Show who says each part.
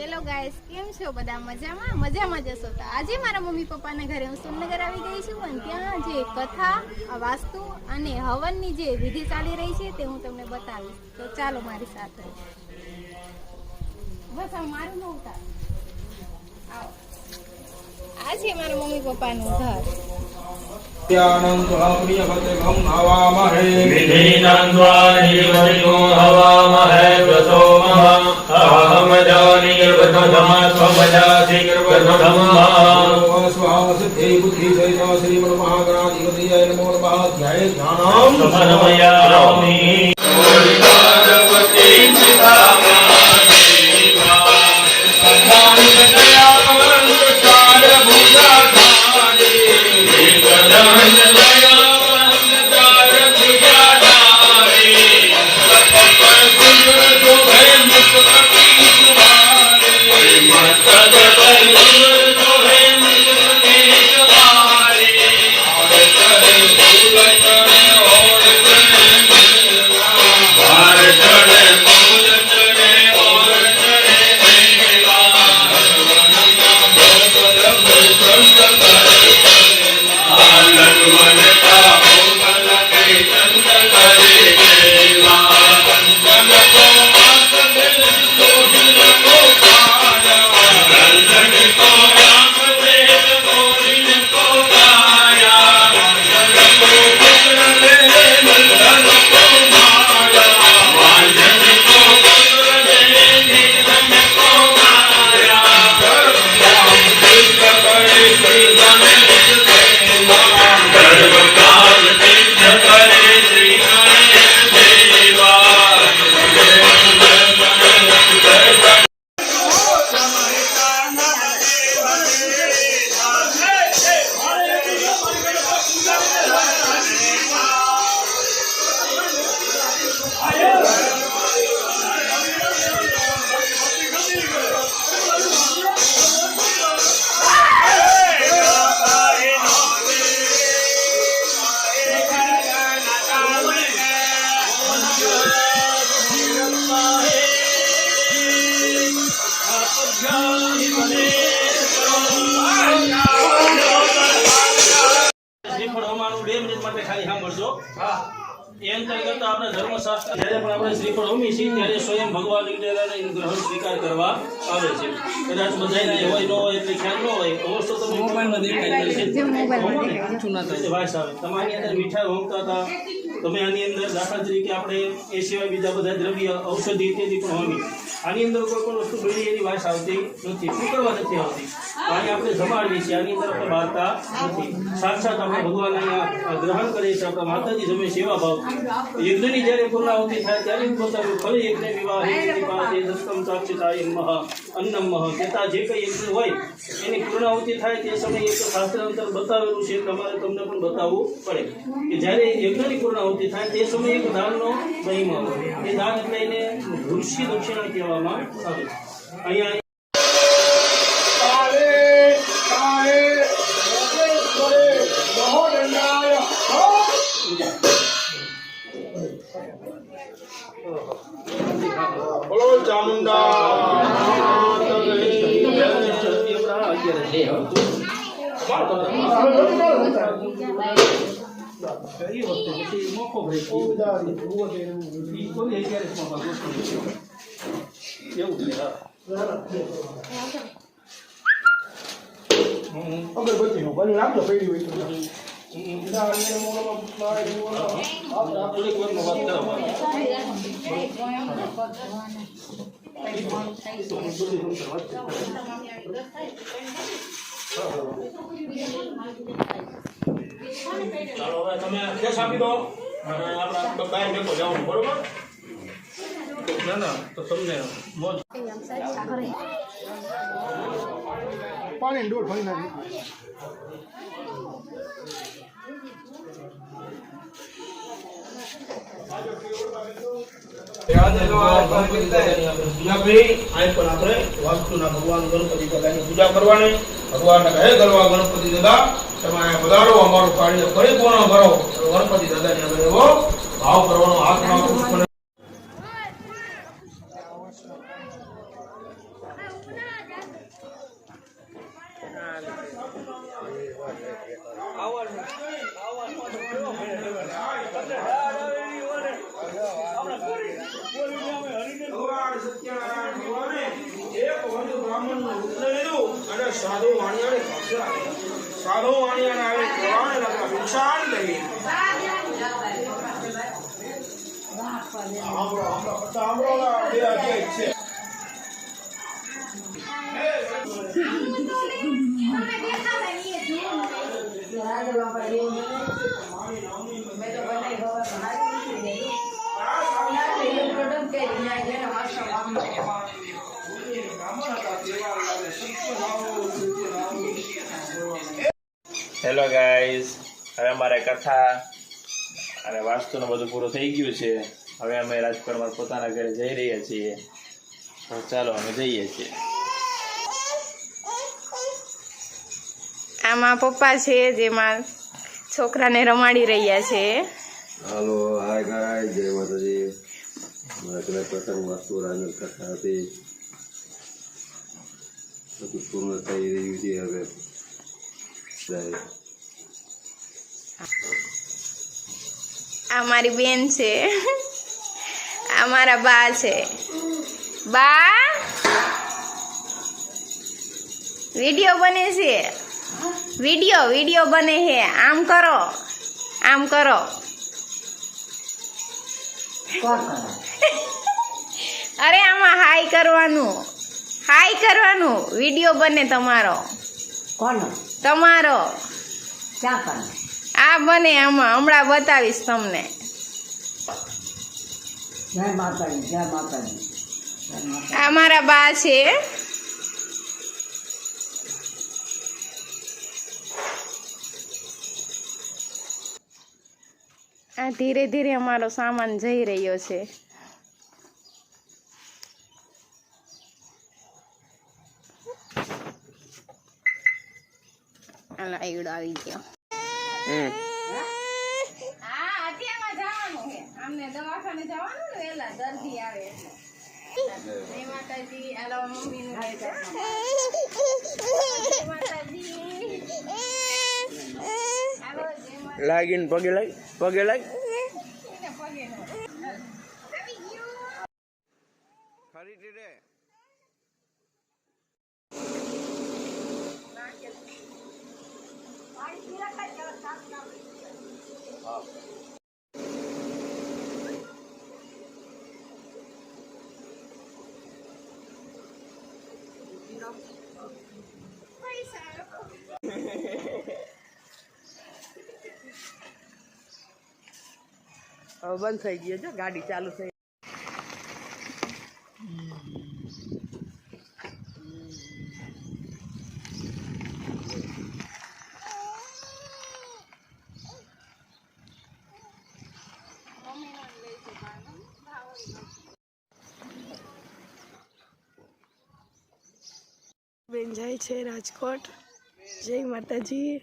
Speaker 1: Hello guys, કેમ છો બધા? મજામાં? મજામાં જશો તો આજે મારા મમ્મી પપ્પાના ઘરે હું સુરનગર આવી ગઈ છું અને ત્યાં જે કથા વાસ્તુ અને હવનની જે વિધિ ચાલી રહી છે તે હું તમને બતાવીશ. તો ચાલો મારી સાથે. બસ આ મારું ન ઉતાર. આવો. મારા મમ્મી પપ્પાનું ઘર.
Speaker 2: ત્યાનંતરાપ્રિયપતિગમ હવામહે
Speaker 3: વિધિનાન્વાનિર્વરિણો હવામહે પ્રસોમઃ અહમજાનિર્વધમસ્વમજાસि પ્રથમઃ
Speaker 2: સ્વાવસિદ્ધે બુદ્ધિ સહિત શ્રીમદ મહાગણાધિપતિય નમો નમઃ ધ્યાય
Speaker 4: Hallelujah. બે મિનિટ માટે ખાલી સાંભળજો. એ અંતર્ગત આપણા ધર્મશાસ્ત્ર જ્યારે પણ આપણે શ્રીફળ હોમી છીએ ત્યારે સ્વયં ભગવાન લીધેલા ગ્રહણ સ્વીકાર કરવા આવે છે. કદાચ બધાને હોય ન હોય એટલે ખ્યાલ ન હોય તો તમે મોબાઈલમાં દેખાય છે. આવે તમારી અંદર મીઠાઈ હોમતા હતા. તમે આની અંદર દાખલા તરીકે આપણે એ સિવાય બીજા બધા દ્રવ્ય ઔષધિ ઇત્યાદિ પણ હોમી. આની અંદર કોઈ પણ વસ્તુ બની એની વાસ આવતી નથી. શું કરવા નથી આવતી? પાણી આપણે જમાડીએ છીએ આની અંદર આપણે બારતા નથી. સાક્ષાત આપણે ભગવાન ગ્રહણ કરીએ છીએ. આપણા માતાજી જમે સેવા ભાવ. યજ્ઞની જ્યારે પૂર્ણાહુતિ થાય ત્યારે પોતાનું ફરી યજ્ઞ વિવાહ સાક્ષિતાય મહ, અન્નમ મહ. કહેતા જે કંઈ યજ્ઞ હોય, એની પૂર્ણાહુતિ થાય તે સમયે એક શાસ્ત્ર અંતર બતાવેલું છે. તમારે તમને પણ બતાવવું પડે કે જ્યારે યજ્ઞની પૂર્ણાહુતિ થાય તે સમયે એક દાનનો મહિમા એ દાન એટલે એને ભૂષી દક્ષિણા કહેવામાં આવે. અહીંયા
Speaker 2: કાલે કાલે કોઈ મહોદંડાય બોલો ચામુંડા
Speaker 4: કઈ વસ્તુ પછી મોખો બ્રેક ઈ કોઈ અત્યારે જ મોખા ગોઠવી દીધો. એવું છે હા હમ.
Speaker 2: અગરબત્તીનો ભલે રાખજો પડી હોય તો
Speaker 4: થોડીક વારમાં વાત કરાવવાની. તો હું બધી રૂમ પર વાતચીત કરું. ચાલો હવે તમે કેસ આપી દો અને આપણે બહાર ભેગો જવાનું બરોબર ના ના તો તમને મોજ.
Speaker 2: પાણી ડોળ ભરી નાખી પૂજા કરવાની. ભગવાન કહે કરવા ગણપતિ દાદા તમે અહીંયા પધારો અમારું કાર્ય પરિપૂર્ણ કરો ગણપતિ દાદા ની આગળ એવો ભાવ કરવાનો હાથમાં બ્રાહ્મણનું રૂપ સાધુ વાણિયાને સાધુ વાણિયાને આવે કહેવાને લાગ્યા નુકસાન લઈ સાંભળો,
Speaker 3: હેલો ગાઈઝ હવે અમારે કથા અને વાસ્તુનું બધું પૂરું થઈ ગયું છે. હવે અમે રાજકોટમાં પોતાના ઘરે જઈ રહ્યા છીએ. તો ચાલો અમે જઈએ છીએ.
Speaker 1: આમાં પપ્પા છે જેમાં છોકરાને રમાડી રહ્યા છે.
Speaker 5: હાલો હાય ગાય જય માતાજી. મારા ઘરે પ્રસંગ વાસ્તુ રાંધણ કથા હતી. બધું પૂર્ણ થઈ રહ્યું છે હવે
Speaker 1: આ મારી બેન છે આ મારા બા છે બા વિડિયો બને છે વીડિયો વીડિયો બને છે આમ કરો આમ કરો અરે આમાં હાઈ કરવાનું હાઈ કરવાનું. વીડિયો બને તમારો.
Speaker 6: કોનો?
Speaker 1: તમારો.
Speaker 6: ક્યાં કરે
Speaker 1: આ બને આમાં. હમણાં બતાવીશ તમને.
Speaker 6: જય માતાજી. જય માતાજી.
Speaker 1: આ મારા બા છે. આ ધીરે ધીરે અમારો સામાન જઈ રહ્યો છે. હાલો, આવડો આવી ગયો. હા અત્યારમાં જવાનું છે. દવાખાને જવાનું ને દર્દી આવે એટલે. માતાજી માતાજી
Speaker 3: લાગીને પગે લાગ પગે લાગ
Speaker 1: ને પગે નો. આવી ગયું
Speaker 6: હવે બંધ થઈ ગયો છે ગાડી ચાલુ થઈ
Speaker 7: બેન જાય છે રાજકોટ. જય માતાજી.